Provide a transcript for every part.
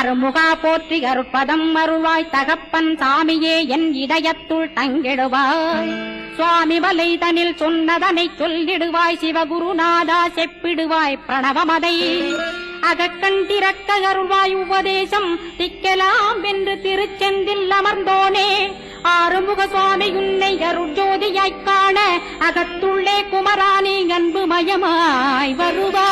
அருமுகா போற்றி அருட்பதம் அருள்வாய் தகப்பன் சாமியே என் இதயத்துள் தங்கிடுவாய். சுவாமி வலைதனில் சொன்னதனை சொல்லிடுவாய் சிவகுருநாதா செப்பிடுவாய் பிரணவமதை. அகக்கண்டிரக்க அருள்வாய் உபதேசம் திக்கலாம் என்று திருச்செந்தில் அமர்ந்தோனே. ஆறுமுக சுவாமி உன்னை அருட்ஜோதியாய்க் காண அகத்துள்ளே குமராணி அன்பு மயமாய் வருவாய்.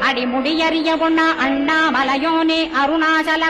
அடிமுடியறிய பொண்ணா அண்ணாமலையோனே அருணாச்சல